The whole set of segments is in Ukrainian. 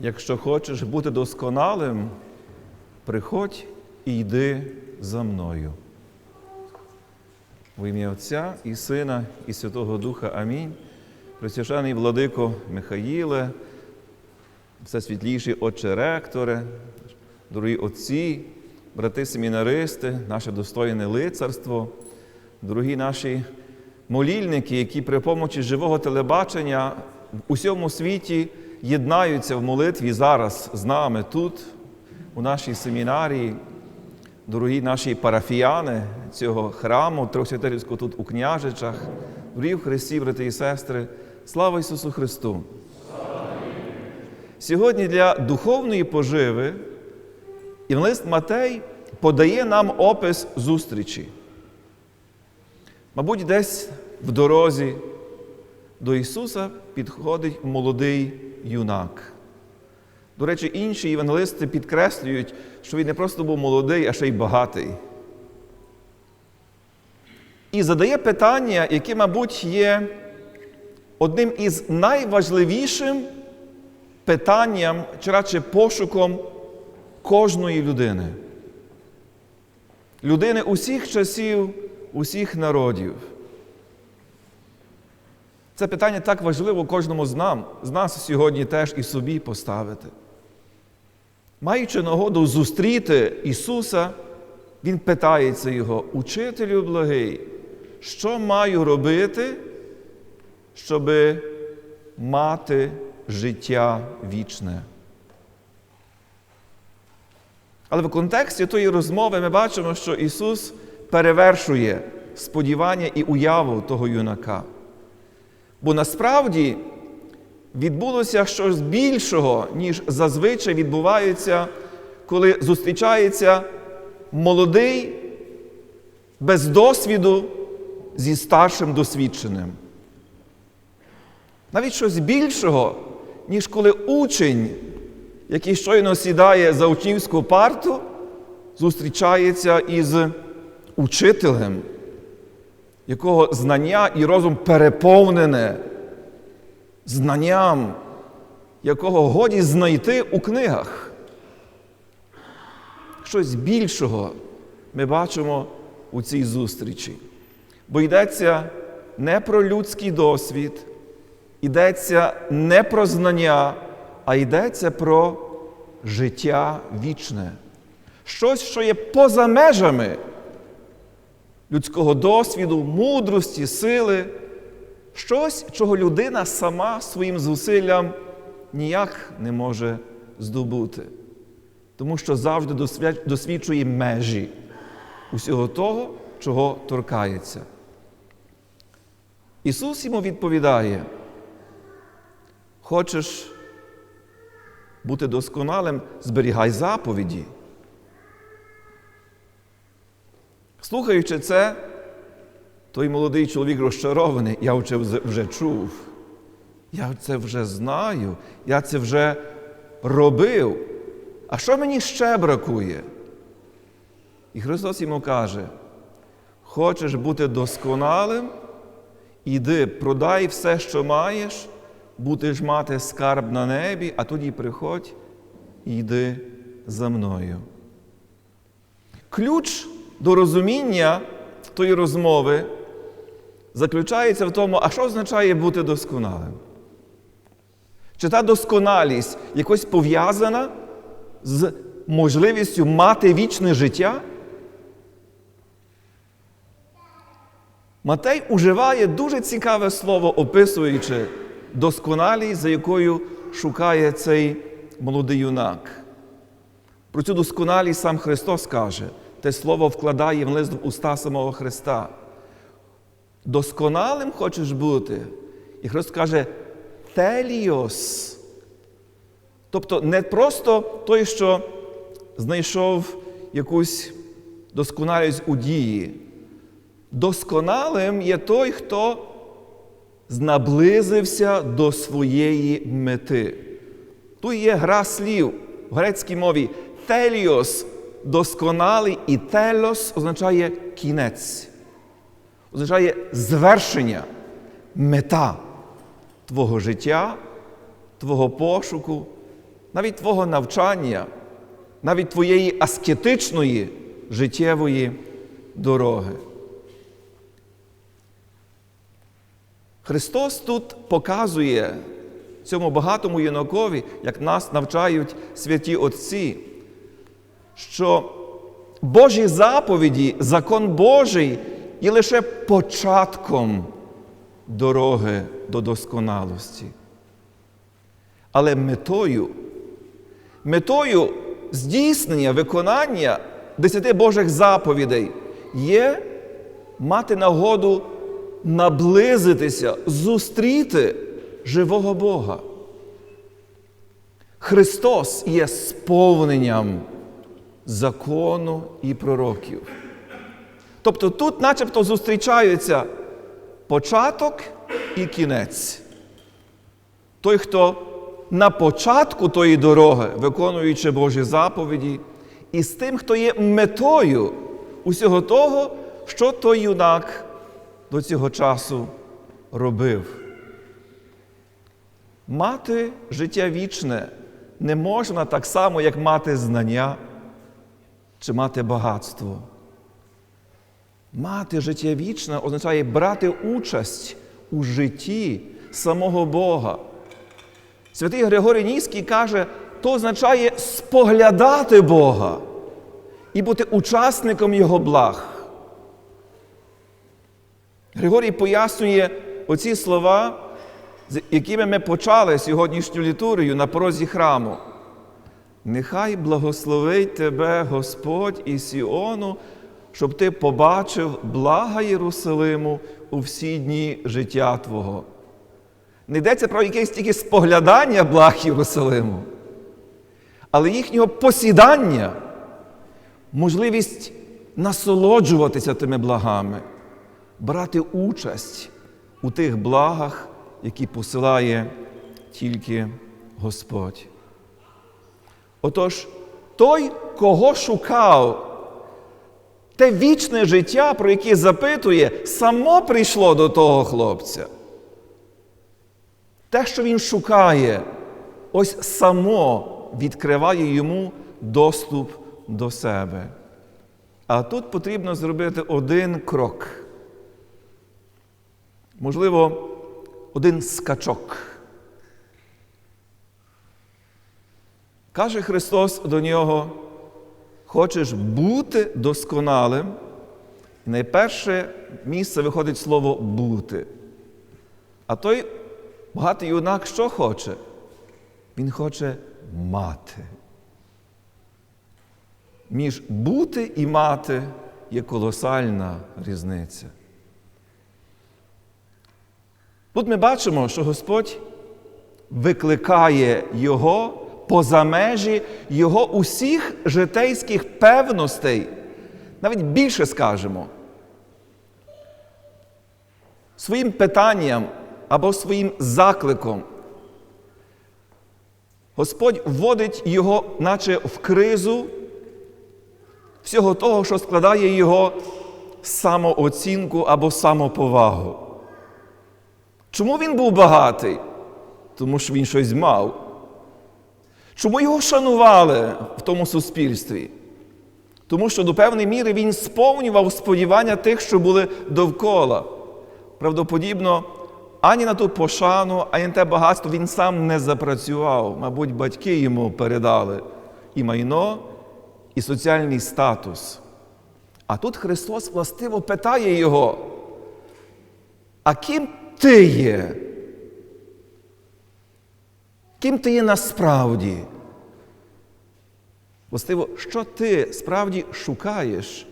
Якщо хочеш бути досконалим, приходь і йди за мною. В ім'я Отця і Сина, і Святого Духа Амінь. Присвящений владико Михаїле, всесвітліші отче ректори, дорогі отці, брати семінаристи, наше достойне лицарство, дорогі наші молільники, які при помочі живого телебачення в усьому світі єднаються в молитві зараз з нами тут, у нашій семінарії, дорогі наші парафіяни цього храму Трьохсвятирівського тут у княжичах, дорогі в Христі, брати і сестри, слава Ісусу Христу! Сьогодні для духовної поживи Євангелист Матей подає нам опис зустрічі. Мабуть, десь в дорозі до Ісуса підходить молодий юнак. До речі, інші євангелисти підкреслюють, що він не просто був молодий, а ще й багатий. І задає питання, яке, мабуть, є одним із найважливішим питанням, чи радше пошуком кожної людини. Людини усіх часів, усіх народів. Це питання так важливо кожному з нам, з нас сьогодні теж і собі поставити. Маючи нагоду зустріти Ісуса, Він питається Його, учителю благий, що маю робити, щоб мати життя вічне? Але в контексті тої розмови ми бачимо, що Ісус перевершує сподівання і уяву того юнака. Бо насправді відбулося щось більшого, ніж зазвичай відбувається, коли зустрічається молодий без досвіду зі старшим досвідченим. Навіть щось більшого, ніж коли учень, який щойно сідає за учнівську парту, зустрічається із учителем якого знання і розум переповнене знанням, якого годі знайти у книгах. Щось більшого ми бачимо у цій зустрічі. Бо йдеться не про людський досвід, йдеться не про знання, а йдеться про життя вічне. Щось, що є поза межами людського досвіду, мудрості, сили, щось, чого людина сама своїм зусиллям ніяк не може здобути. Тому що завжди досвідчує межі усього того, чого торкається. Ісус йому відповідає: хочеш бути досконалим, зберігай заповіді. Слухаючи це, той молодий чоловік розчарований, я це вже чув, я це вже знаю, я це вже робив. А що мені ще бракує? І Христос йому каже: хочеш бути досконалим, іди, продай все, що маєш, будеш мати скарб на небі, а тоді приходь і йди за мною. Ключ до розуміння тої розмови заключається в тому, а що означає бути досконалим? Чи та досконалість якось пов'язана з можливістю мати вічне життя? Матей уживає дуже цікаве слово, описуючи досконалість, за якою шукає цей молодий юнак. Про цю досконалість сам Христос каже те слово вкладає в лист в уста самого Христа. Досконалим хочеш бути. І Христос каже теліос. Тобто не просто той, що знайшов якусь досконалість у дії. Досконалим є той, хто наблизився до своєї мети. Тут є гра слів в грецькій мові теліос досконалий і телос означає кінець, означає звершення, мета твого життя, твого пошуку, навіть твого навчання, навіть твоєї аскетичної життєвої дороги. Христос тут показує цьому багатому юнакові, як нас навчають святі Отці, що Божі заповіді, закон Божий є лише початком дороги до досконалості. Але метою, метою здійснення, виконання десяти Божих заповідей є мати нагоду наблизитися, зустріти живого Бога. Христос є сповненням закону і пророків. Тобто тут начебто зустрічаються початок і кінець. Той, хто на початку тої дороги, виконуючи Божі заповіді, і з тим, хто є метою усього того, що той юнак до цього часу робив. Мати життя вічне не можна так само, як мати знання чи мати багатство. Мати життя вічне означає брати участь у житті самого Бога. Святий Григорій Ніський каже, то означає споглядати Бога і бути учасником Його благ. Григорій пояснює оці слова, з якими ми почали сьогоднішню літургію на порозі храму. Нехай благословить тебе Господь і Сіону, щоб ти побачив блага Єрусалиму у всі дні життя Твого. Не йдеться про якесь тільки споглядання благ Єрусалиму, але їхнього посідання, можливість насолоджуватися тими благами, брати участь у тих благах, які посилає тільки Господь. Отож, той, кого шукав, те вічне життя, про яке запитує, само прийшло до того хлопця. Те, що він шукає, ось само відкриває йому доступ до себе. А тут потрібно зробити один крок. Можливо, один скачок. Каже Христос до нього: хочеш бути досконалим? І найперше місце виходить слово бути. А той багатий юнак що хоче? Він хоче мати. Між бути і мати є колосальна різниця. Тут ми бачимо, що Господь викликає його поза межі його усіх житейських певностей, навіть більше скажемо, своїм питанням або своїм закликом. Господь вводить його, наче в кризу всього того, що складає його самооцінку або самоповагу. Чому він був багатий? Тому що він щось мав. Чому його шанували в тому суспільстві? Тому що до певної міри він сповнював сподівання тих, що були довкола. Правдоподібно, ані на ту пошану, ані на те багатство він сам не запрацював. Мабуть, батьки йому передали і майно, і соціальний статус. А тут Христос властиво питає його: а ким ти є? Ким ти є насправді? Властиво, що ти справді шукаєш,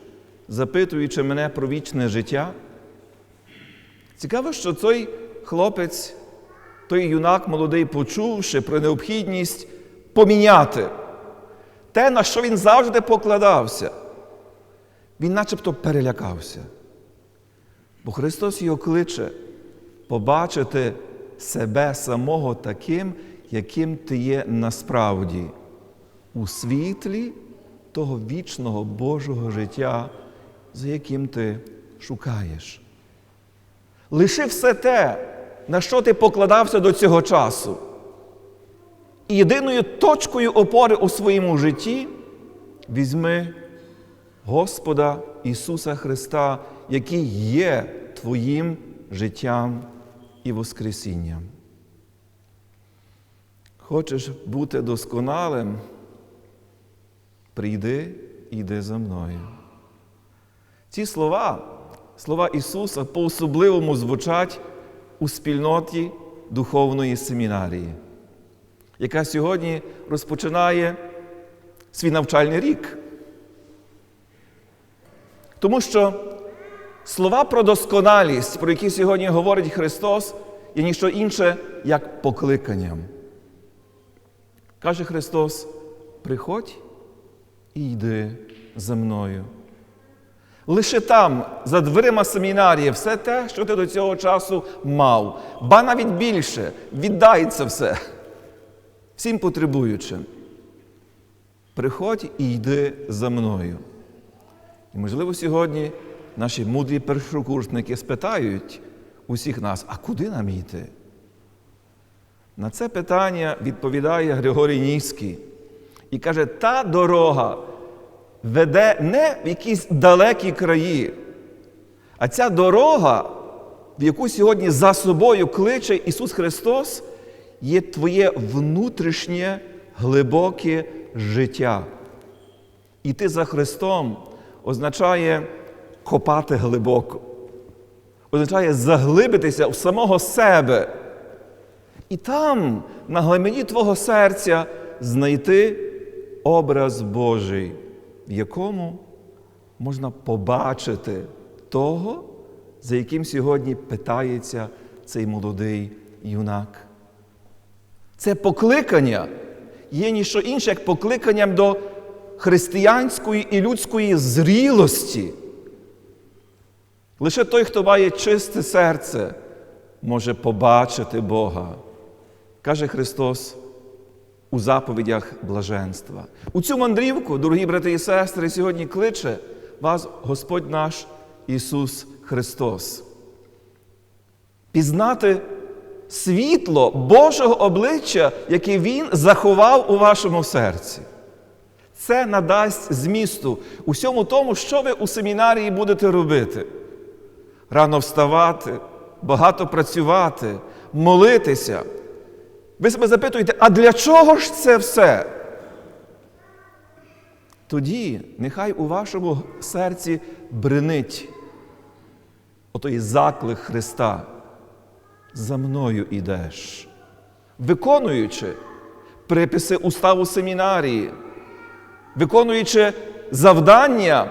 запитуючи мене про вічне життя? Цікаво, що той хлопець, той юнак молодий, почувши про необхідність поміняти те, на що він завжди покладався, він начебто перелякався. Бо Христос його кличе побачити себе самого таким, яким ти є насправді, у світлі того вічного Божого життя, за яким ти шукаєш. Лиши все те, на що ти покладався до цього часу. І єдиною точкою опори у своєму житті візьми Господа Ісуса Христа, який є твоїм життям і Воскресінням. Хочеш бути досконалим? Прийди і йди за мною. Ці слова, слова Ісуса, по-особливому звучать у спільноті духовної семінарії, яка сьогодні розпочинає свій навчальний рік. Тому що слова про досконалість, про які сьогодні говорить Христос, є ніщо інше, як покликанням. Каже Христос: приходь і йди за мною. Лише там, за дверима семінарії, все те, що ти до цього часу мав, ба навіть більше, віддай це все всім потребуючим. Приходь і йди за мною. І, можливо, сьогодні наші мудрі першокурсники спитають усіх нас, а куди нам йти? На це питання відповідає Григорій Ніський і каже, та дорога веде не в якісь далекі краї, а ця дорога, в яку сьогодні за собою кличе Ісус Христос, є твоє внутрішнє глибоке життя. Іти за Христом означає копати глибоко, означає заглибитися в самого себе. І там, на глибині твого серця, знайти образ Божий, в якому можна побачити того, за яким сьогодні питається цей молодий юнак. Це покликання є ніщо інше, як покликанням до християнської і людської зрілості. Лише той, хто має чисте серце, може побачити Бога. Каже Христос у заповідях блаженства. У цю мандрівку, дорогі брати і сестри, сьогодні кличе вас Господь наш Ісус Христос. Пізнати світло Божого обличчя, яке Він заховав у вашому серці. Це надасть змісту усьому тому, що ви у семінарії будете робити. Рано вставати, багато працювати, молитися. Ви себе запитуєте, а для чого ж це все? Тоді нехай у вашому серці бренить отой заклик Христа. За мною ідеш, виконуючи приписи уставу семінарії, виконуючи завдання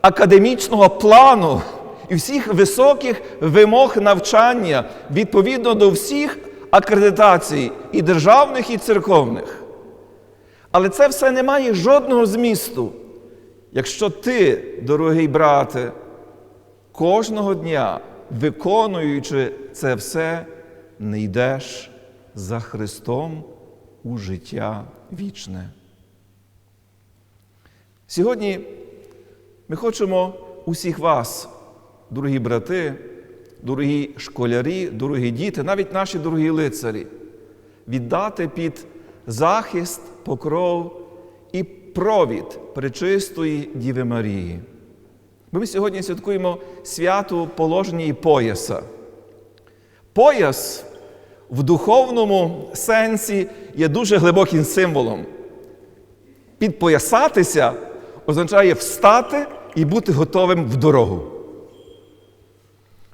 академічного плану і всіх високих вимог навчання відповідно до всіх акредитацій і державних, і церковних. Але це все не має жодного змісту, якщо ти, дорогий брате, кожного дня, виконуючи це все, не йдеш за Христом у життя вічне. Сьогодні ми хочемо усіх вас, дорогі брати, дорогі школярі, дорогі діти, навіть наші дорогі лицарі, віддати під захист, покров і провід пречистої Діви Марії. Бо ми сьогодні святкуємо свято положення пояса. Пояс в духовному сенсі є дуже глибоким символом. Підпоясатися означає встати і бути готовим в дорогу.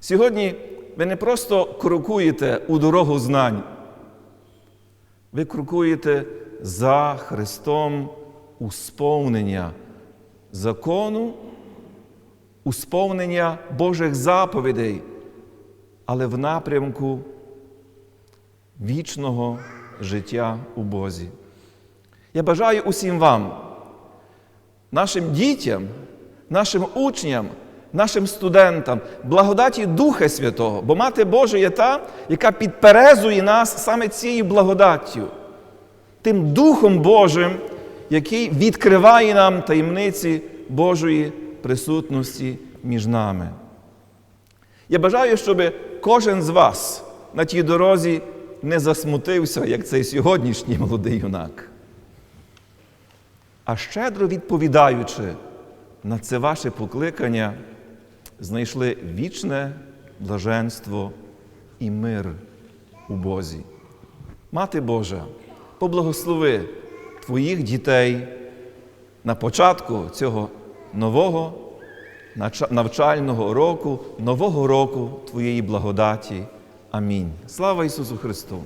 Сьогодні ви не просто крокуєте у дорогу знань, ви крокуєте за Христом у сповнення закону, у сповнення Божих заповідей, але в напрямку вічного життя у Бозі. Я бажаю усім вам, нашим дітям, нашим учням, нашим студентам, благодаті Духа Святого, бо Мати Божа є та, яка підперезує нас саме цією благодаттю, тим Духом Божим, який відкриває нам таємниці Божої присутності між нами. Я бажаю, щоб кожен з вас на тій дорозі не засмутився, як цей сьогоднішній молодий юнак. А щедро відповідаючи на це ваше покликання, знайшли вічне блаженство і мир у Бозі. Мати Божа, поблагослови твоїх дітей на початку цього нового навчального року, нового року Твоєї благодаті. Амінь. Слава Ісусу Христу!